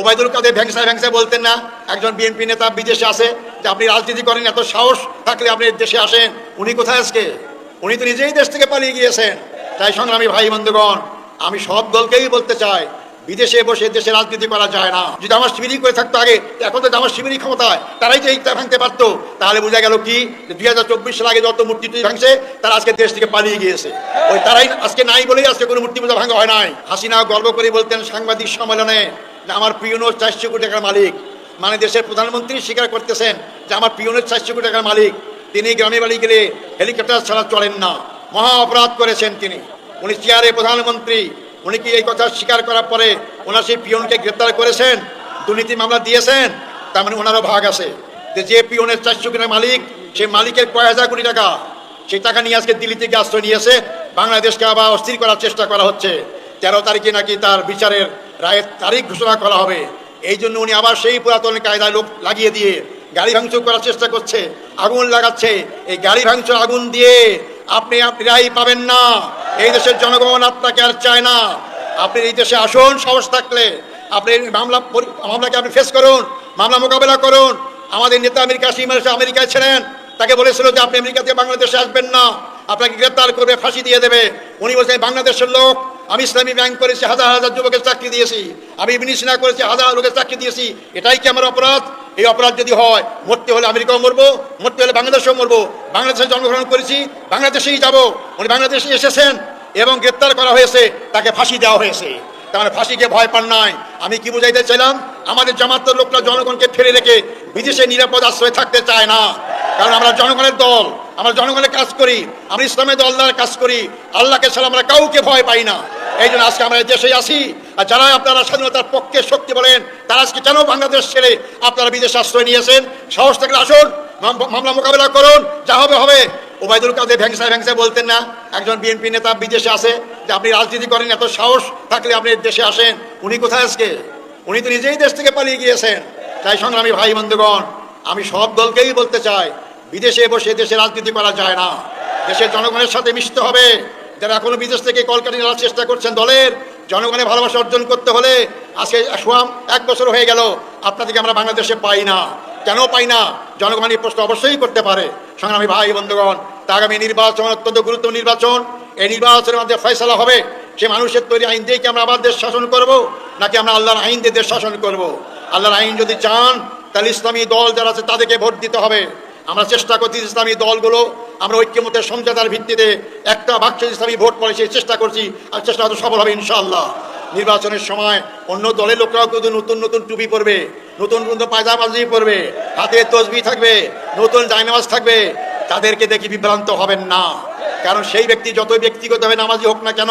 ওবায়দুল কাদের ভ্যাংসায় ভ্যাংসায় বলতেন না, একজন বিএনপি নেতা বিদেশে আসে, যে আপনি রাজনীতি করেন, এত সাহস থাকলে আপনি দেশে আসেন। উনি কোথায় আজকে? উনি তো নিজেই দেশ থেকে পালিয়ে গিয়েছেন। তাই সংগ্রামী ভাই বন্ধুগণ, আমি সব দলকেই বলতে চাই, বিদেশে বসে দেশে রাজনীতি করা যায় না। যদি আমার শিবিরই করে থাকতো আগে এখন তো আমার শিবিরই ক্ষমতায়, তারাই যে এইটা ভাঙতে পারতো। তাহলে বোঝা গেল কি? দুই হাজার চব্বিশ সাল আগে যত মূর্তি টুর্তি ভাঙছে, তারা আজকে দেশ থেকে পালিয়ে গিয়েছে। ওই তারাই আজকে নাই বলেই আজকে কোনো মূর্তি পূজা ভাঙা হয় নাই। হাসিনা গর্ব করে বলতেন সাংবাদিক সম্মেলনে যে আমার পিয়নোর চারশো কোটি টাকার মালিক। মানে দেশের প্রধানমন্ত্রী স্বীকার করতেছেন যে আমার পিয়নের চারশো কোটি টাকার মালিক। তিনি গ্রামে বাড়ি গেলে হেলিকপ্টার ছাড়া চলেন না। মহা অপরাধ করেছেন তিনি। উনি চেয়ারে প্রধানমন্ত্রী। উনি কি এই কথা স্বীকার করার পরে ওনার সেই পিয়নকে গ্রেপ্তার করেছেন? দুর্নীতি মামলা দিয়েছেন? তার মানে ওনারও ভাগ আছে। যে যে পিয়নের চারশো কোটি মালিক সেই মালিকের কয় হাজার কোটি টাকা সেই টাকা নিয়ে আজকে দিল্লি থেকে আশ্রয় নিয়েছে। বাংলাদেশকে আবার অস্থির করার চেষ্টা করা হচ্ছে। তেরো তারিখে নাকি তার বিচারের রায়ের তারিখ ঘোষণা করা হবে। এই জন্য উনি আবার সেই পুরাতন কায়দায় লোক লাগিয়ে দিয়ে গাড়ি ভাঙচুর করার চেষ্টা করছে, আগুন লাগাচ্ছে। এই গাড়ি ভাঙচুর আগুন দিয়ে আপনি আপনি রায় পাবেন না। এই দেশের জনগণ আপনাকে আর চায় না। আপনি এই দেশে আসুন, সাহস থাকলে। আপনি মামলা মামলাকে আপনি ফেস করুন, মামলা মোকাবেলা করুন। আমাদের নেতা আমেরিকা এসে আমেরিকায় ছিলেন। তাকে বলেছিল যে আপনি আমেরিকাতে বাংলাদেশে আসবেন না। আপনাকে গ্রেপ্তার করবে, ফাঁসি দিয়ে দেবে। উনি বলছেন, বাংলাদেশের লোক আমি ইসলামী ব্যাংক করেছি, হাজার হাজার যুবকের চাকরি দিয়েছি। আমি বিনিসিনা করেছি, হাজার লোকের চাকরি দিয়েছি। এটাই কি আমার অপরাধ? এই অপরাধ যদি হয়, মরতে হলে আমেরিকাও মরবো, মরতে হলে বাংলাদেশেও মরবো। বাংলাদেশে জন্মগ্রহণ করেছি, বাংলাদেশেই যাব। উনি বাংলাদেশে এসেছেন এবং গ্রেপ্তার করা হয়েছে, তাকে ফাঁসি দেওয়া হয়েছে। তার মানে ফাঁসিকে ভয় পান নাই। আমি কি বুঝাইতে চাইলাম? আমাদের জামাতের লোকরা জনগণকে ফেলে রেখে বিদেশে নিরাপদ আশ্রয় থাকতে চায় না। কারণ আমরা জনগণের দল, আমরা জনগণের কাজ করি, আমরা ইসলামের দলদার কাজ করি। আল্লাহকে ছাড়া আমরা কাউকে ভয় পাই না। এই জন্য আজকে আমরা দেশে আসি আর যারা আপনারা স্বাধীনতার পক্ষে শক্তি বলেন, তারা আজকে কেন বাংলাদেশ ছেড়ে আপনারা বিদেশে আশ্রয় নিয়েছেন? সাহস থাকলে আসুন মামলা মোকাবেলা করুন, যা হবে হবে। ওবায়দুল কাদের ভ্যাংসায় ভ্যাংসায় বলতেন না, একজন বিএনপি নেতা বিদেশে আসে যে আপনি রাজনীতি করেন, এত সাহস থাকলে আপনি দেশে আসেন। উনি কোথায় আজকে? উনি তো নিজেই দেশ থেকে পালিয়ে গিয়েছেন। তাই সংগ্রামী ভাই, বন্ধুগণ, আমি সব দলকেই বলতে চাই, বিদেশে বসে দেশে রাজনীতি করা যায় না। দেশের জনগণের সাথে মিশতে হবে। যারা এখনও বিদেশ থেকে কলকাতা নেওয়ার চেষ্টা করছেন দলের, জনগণের ভালোবাসা অর্জন করতে হলে আজকে সোয়াম এক বছর হয়ে গেল, আপনাদেরকে আমরা বাংলাদেশে পাই না। কেন পাই না? জনগণ এই প্রশ্ন অবশ্যই করতে পারে। সংগ্রামী ভাই, বন্ধুগণ, তা আগামী নির্বাচন, অত্যন্ত গুরুত্বপূর্ণ নির্বাচন। এই নির্বাচনের মধ্যে ফয়সলা হবে। সে মানুষের তৈরি আইন দিয়ে কি আমরা আবার দেশ শাসন করব? নাকি আমরা আল্লাহর আইন দিয়ে দেশ শাসন করব? আল্লাহর আইন যদি চান, তাহলে ইসলামী দল যারা আছে তাদেরকে ভোট দিতে হবে। আমরা চেষ্টা করছি ইসলামী দলগুলো, আমরা ঐক্যমতের সমঝোতার ভিত্তিতে একটা বাক্স ইসলামী ভোট পড়ে সেই চেষ্টা করছি আর চেষ্টা হয়তো সফল হবে ইনশাল্লাহ নির্বাচনের সময় অন্য দলের লোকরাও কিন্তু নতুন নতুন টুপি পরবে, নতুন নতুন পায়জামাজি পরবে, হাতে তসবি থাকবে, নতুন জায়নামাজ থাকবে, তাদেরকে দেখি বিভ্রান্ত হবেন না। কারণ সেই ব্যক্তি যতই ব্যক্তিগতভাবে নামাজি হোক না কেন,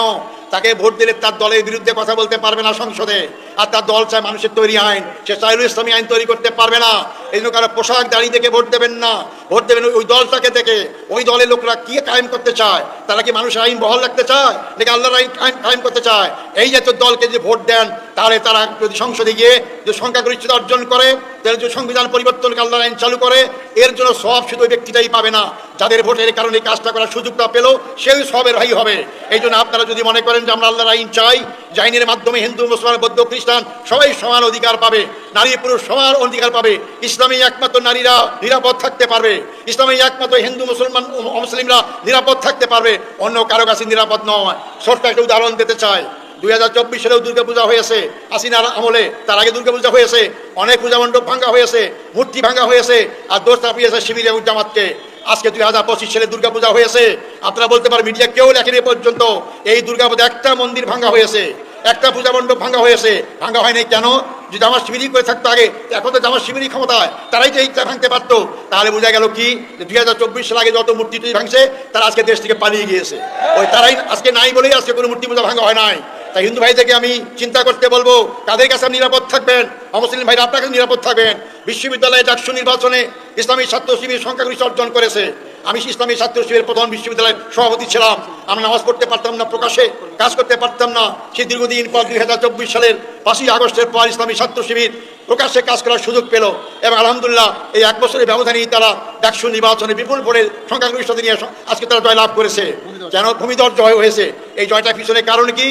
তাকে ভোট দিলে তার দলের বিরুদ্ধে কথা বলতে পারবে না সংসদে। আর তার দল চায় মানুষের তৈরি আইন, সে চাইল ইসলামী আইন তৈরি করতে পারবে না। এই জন্য কারও পোশাক দাঁড়িয়ে দেখে ভোট দেবেন না। ভোট দেবেন ওই দলটাকে দেখে। ওই দলের লোকরা কি কায়েম করতে চায়? তারা কি মানুষের আইন বহাল রাখতে চায়? নাকি আল্লাহর আইন কায়েম- করতে চায়? এই জাতীয় দলকে যদি ভোট দেন, তাহলে তারা যদি সংসদে গিয়ে যে সংখ্যাগরিষ্ঠতা অর্জন করে, তাহলে যদি সংবিধান পরিবর্তন করে আল্লাহর আইন চালু করে, এর জন্য সব শুধু ওই ব্যক্তিটাই পাবে না। যাদের ভোটের কারণে এই কাজটা করার সুযোগটা পেল সেই সবের ভাই হবে। এই জন্য আপনারা যদি মনে করেন যে আমরা আল্লাহর আইন চাই, যে আইনের মাধ্যমে হিন্দু, মুসলমান, বৌদ্ধ, খ্রিস্টান সবাই সমান অধিকার পাবে। নারী পুরুষ সবার অধিকার পাবে। ইসলামী একমাত্র নারীরা নিরাপদ থাকতে পারবে। ইসলামী একমাত্র হিন্দু, মুসলমান মুসলিমরা নিরাপদ থাকতে পারবে। অন্য কারও কাছে নিরাপদ নয়। ছোট্ট একটা উদাহরণ দিতে চায় দুই হাজার চব্বিশ সালেও দুর্গা পূজা হয়েছে। আসিনার আমলে তার আগে দুর্গা পূজা হয়েছে। অনেক পূজা মণ্ডপ ভাঙ্গা হয়েছে, মূর্তি ভাঙ্গা হয়েছে আর দোষ চাপিয়েছে শিবির এবং জামাতকে আজকে দুই হাজার পঁচিশ সালে দুর্গা পূজা হয়েছে। আপনারা বলতে পারেন, মিডিয়া কেউ লেখেনি পর্যন্ত। এই দুর্গা পূজা একটা মন্দির ভাঙ্গা হয়েছে। একটা পূজা মণ্ডপ ভাঙ্গা হয়েছে। ভাঙ্গা হয়নি কেন? যদি আমার শিবিরই করে থাকতো আগে এখন তো আমার শিবিরই ক্ষমতায়। তারাই তো এইটা ভাঙতে পারতো। তাহলে বোঝা গেল কি? দুই হাজার চব্বিশ সাল আগে যত মূর্তি ভাঙছে, তারা আজকে দেশ থেকে পালিয়ে গিয়েছে। ওই তারাই আজকে নাই বলেই আজকে কোনো মূর্তি পূজা ভাঙা হয় নাই। তাই হিন্দু ভাই থেকে আমি চিন্তা করতে বলব, কাদের কাছে নিরাপদ থাকবেন? অমুসলিম ভাইরা আপনার কাছে নিরাপদ থাকবেন। বিশ্ববিদ্যালয়ে ডাকসু নির্বাচনে ইসলামী ছাত্র শিবির সংখ্যাগরিষ্ঠ অর্জন করেছে। আমি ইসলামী ছাত্র শিবিরের প্রধান বিশ্ববিদ্যালয়ের সভাপতি ছিলাম। আমরা নামাজ পড়তে পারতাম না, প্রকাশে কাজ করতে পারতাম না। সেই দীর্ঘদিন পর দুই হাজার চব্বিশ সালের পাঁচই আগস্টের পর ইসলামী ছাত্র শিবির প্রকাশ্যে কাজ করার সুযোগ পেল এবং আলহামদুলিল্লাহ এই এক বছরের ব্যবধানেই তারা ডাকসু নির্বাচনে বিপুল ভোটে সংখ্যাগরিষ্ঠতা নিয়ে আজকে তারা জয়লাভ করেছে। যেন ভূমিধর জয় হয়েছে। এই জয়টার পিছনে কারণ কি?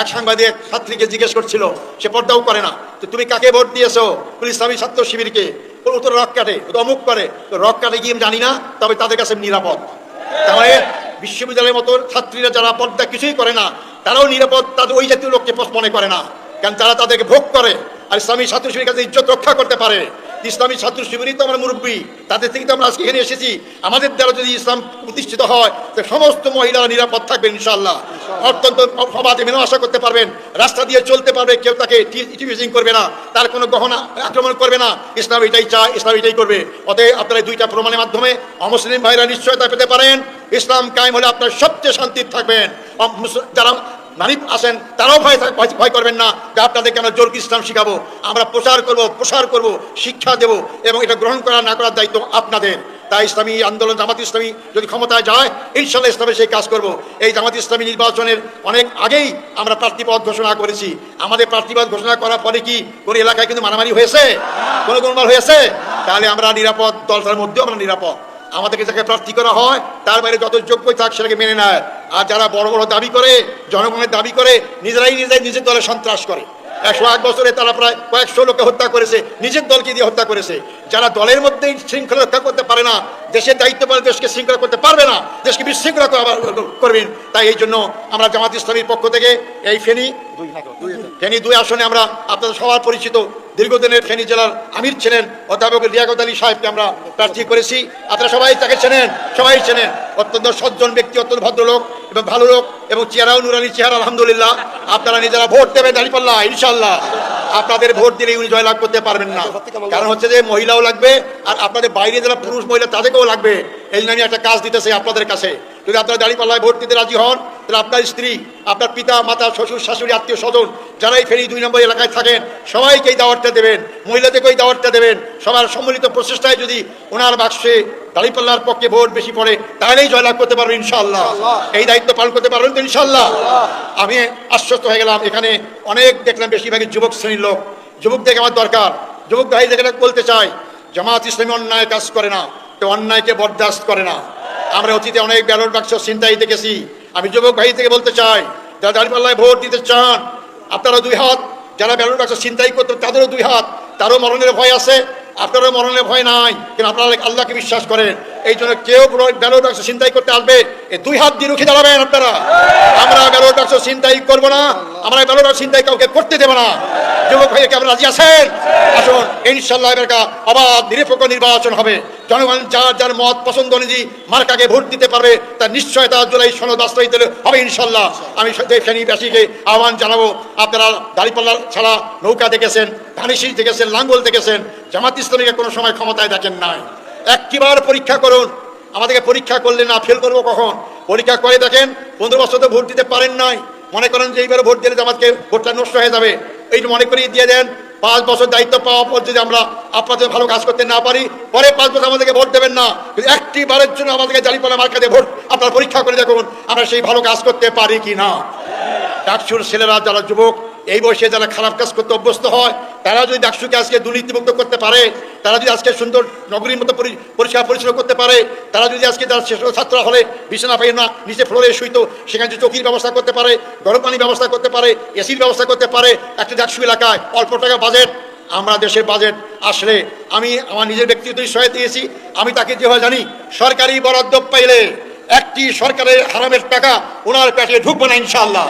এক সাংবাদিক ছাত্রীকে জিজ্ঞেস করছিল, সে পর্দাও করে না। তো তুমি কাকে ভোট দিয়েছ? বলে, ইসলামী ছাত্র শিবিরকে। ও তো রথ কাটে অমুক করে। তো রথ কাটে গিয়ে জানি না, তবে তাদের কাছে নিরাপদ। তাহলে বিশ্ববিদ্যালয়ের মতো ছাত্রীরা যারা পর্দা কিছুই করে না, তারাও নিরাপদ, তাদের ওই জাতীয় লোককে মনে করে না। কারণ তারা তাদেরকে ভোগ করে, আর স্বামী, ছাত্র কাছে ইজ্জত রক্ষা করতে পারে ইসলামী ছাত্র শিবিরই তো আমরা মুরব্বী। তাদের থেকে তো আমরা আজকে এখানে এসেছি। আমাদের দ্বারা যদি ইসলাম প্রতিষ্ঠিত হয়, তো সমস্ত মহিলারা নিরাপদ থাকবেন ইনশাল্লাহ অত্যন্ত সমাজে মেনে আশা করতে পারবেন, রাস্তা দিয়ে চলতে পারবে, কেউ তাকে টিভিজিং করবে না, তার কোনো গহনা আক্রমণ করবে না। ইসলাম এটাই চায়, ইসলাম এটাই করবে। অতএব আপনারা দুইটা প্রমাণের মাধ্যমে অমুসলিম ভাইরা নিশ্চয়তা পেতে পারেন। ইসলাম কায়েম হলে আপনার সবচেয়ে শান্তি থাকবেন। যারা মানিক আসেন তারাও ভয়- ভয় করবেন না। যে আপনাদেরকে আমরা জোর ইসলাম শিখাবো, আমরা প্রচার করব, প্রসার করব, শিক্ষা দেব এবং এটা গ্রহণ করা না করার দায়িত্ব আপনাদের। তাই ইসলামী আন্দোলন, জামাত ইসলামী যদি ক্ষমতায় যায়, ইনশাল্লাহ ইসলামে সেই কাজ করব। এই জামাত ইসলামী নির্বাচনের অনেক আগেই আমরা প্রার্থীপদ ঘোষণা করেছি। আমাদের প্রার্থীপদ ঘোষণা করার পরে কি কোনো এলাকায় কিন্তু মারামারি হয়েছে? কোনো গোলমাল হয়েছে? তাহলে আমরা নিরাপদ দলটার মধ্যেও আমরা নিরাপদ। আমাদেরকে যাকে প্রার্থী করা হয়, তার বাইরে যত যোগ্যই থাক সেটাকে মেনে নেয়। আর যারা বড় বড় দাবি করে, জনগণের দাবি করে, নিজেরাই নিজেরাই নিজের দলে সন্ত্রাস করে। একশো এক বছরে তারা প্রায় কয়েকশো লোককে হত্যা করেছে, নিজের দলকে দিয়ে হত্যা করেছে। যারা দলের মধ্যেই শৃঙ্খলা রক্ষা করতে পারে না, দেশের দায়িত্ব পালে দেশকে শৃঙ্খলা করতে পারবে না, দেশকে বিশৃঙ্খলা করবেন, তাই এই জন্য আমরা জামাত ইসলামীর পক্ষ থেকে এই ফেনী ফেনী দুই আসনে আমরা আপনাদের সবার পরিচিত, দীর্ঘদিনের ফেনী জেলার আমির ছিলেন অধ্যাপক লিয়াকত আলী সাহেবকে আমরা প্রার্থী করেছি। আপনারা সবাই তাকে চেনেন, সবাই চেনেন। অত্যন্ত সজ্জন ব্যক্তি, অত্যন্ত ভদ্রলোক এবং ভালো লোক এবং চেহারাও নুরানি চেহারা, আলহামদুলিল্লাহ। আপনারা নিজেরা ভোট দেবেন দাঁড়িপাল্লা ইনশাল্লাহ আপনাদের ভোট দিলে উনি জয়লাভ করতে পারবেন না। কারণ হচ্ছে যে মহিলাও লাগবে আর আপনাদের বাইরে যারা পুরুষ মহিলা, তাদেরকেও লাগবে। এই জন্য আমি একটা কাজ দিতেছি আপনাদের কাছে। যদি আপনারা দাঁড়িপাল্লায় ভোট দিতে রাজি হন, তাহলে আপনার স্ত্রী, আপনার পিতা, মাতা, শ্বশুর, শাশুড়ি, আত্মীয় স্বজন, যারাই ফেরি দুই নম্বর এলাকায় থাকেন, সবাইকে এই দাওয়াতটা দেবেন মহিলাদেরকে ওই দাওয়াতটা দেবেন। সবার সম্মিলিত প্রচেষ্টায় যদি ওনার বাক্সে দাঁড়িপাল্লার পক্ষে ভোট বেশি পড়ে, তাহলেই জয়লাভ করতে পারবেন ইনশাল্লাহ এই দায়িত্ব পালন করতে পারবেন তো ইনশাল্লাহ আমি আশ্বস্ত হয়ে গেলাম, এখানে অনেক দেখলাম বেশিরভাগই যুবক শ্রেণির লোক। যুবকদেরকে আমার দরকার। যুবক ভাইদেরকে বলতে চাই, জামাত ইসলামী অন্যায় কাজ করে না তো অন্যায়কে বরদাস্ত করে না। আমরা অতীতে অনেক ব্যালট বাক্স চিন্তাই দেখেছি। আমি যুবক ভাই থেকে বলতে চাই, যারা দাঁড়িপাল্লায় ভোট দিতে চান, আপনারা দুই হাত, যারা ব্যালট বাক্স চিন্তাই করতে, তাদেরও দুই হাত, তারও মরণের ভয় আছে। আপনারও মরণের ভয় নাই, কিন্তু আপনারা আল্লাহকে বিশ্বাস করেন। এই জন্য কেউ ব্যালট বাক্স চিন্তাই করতে আসবে, এই দুই হাত দিয়ে রুখে দাঁড়াবেন আপনারা। আমরা ব্যালট বাক্স চিন্তাই করব না, আমরা ব্যালট বাক্স চিন্তাই কাউকে করতে দেবো না। যুবক ভাইকে আপনারা রাজি আছেন? আসুন ইনশাল্লাহ এবার অবাধ, নিরপেক্ষ নির্বাচন হবে। জনগণ যার যার মত পছন্দ অনুযায়ী মার্কাকে ভোট দিতে পারবে, তার নিশ্চয়তা জুলাই সনদ বাস্তবায়িত হবে ইনশাল্লাহ আমি ফেনীবাসীকে আহ্বান জানাব, আপনারা দাঁড়িপাল্লা ছাড়া নৌকা দেখেছেন ধানিশির দেখেছেন, লাঙ্গল দেখেছেন জামাত ইসলামীকে কোনো সময় ক্ষমতায় দেখেন নাই। একটিবার পরীক্ষা করুন। আমাদেরকে পরীক্ষা করলে না ফেল করব কখন? পরীক্ষা করে দেখেন, পনেরো বছর তো ভোট দিতে পারেন নাই। মনে করেন যে এইবার ভোট দিলে জামাতকে ভোটটা নষ্ট হয়ে যাবে। এই মনে করিয়ে দিয়ে দেন, পাঁচ বছর দায়িত্ব পাওয়ার পর যদি আমরা আপনাদের ভালো কাজ করতে না পারি, পরে পাঁচ বছর আমাদেরকে ভোট দেবেন না। একটি বারের জন্য আমাদেরকে জালিপালা মার্কাতে ভোট আপনার পরীক্ষা করে দেখুন, আমরা সেই ভালো কাজ করতে পারি কি না ডাকসুর ছেলেরা, যারা যুবক এই বয়সে যারা খারাপ কাজ করতে অভ্যস্ত হয়, তারা যদি ডাকসুকে আজকে দুর্নীতিমুক্ত করতে পারে, তারা যদি আজকে সুন্দর নগরীর মতো পরি- পরিষ্কার পরিচ্ছন্ন করতে পারে, তারা যদি আজকে যারা ছাত্র হলে বিছানা পাই না নিচে ফ্লোরে শুইতো, সেখানে যদি চকির ব্যবস্থা করতে পারে, গরম পানির ব্যবস্থা করতে পারে, এসির ব্যবস্থা করতে পারে, একটা ডাকসু এলাকায় অল্প টাকা বাজেট, আমরা দেশের বাজেট আসলে আমি আমার নিজের ব্যক্তিগত সহায়তা দিয়েছি, আমি তাকে যেভাবে জানি, সরকারি বরাদ্দ পাইলে একটি সরকারের হারামের টাকা ওনার পেটে ঢুকবে না ইনশাল্লাহ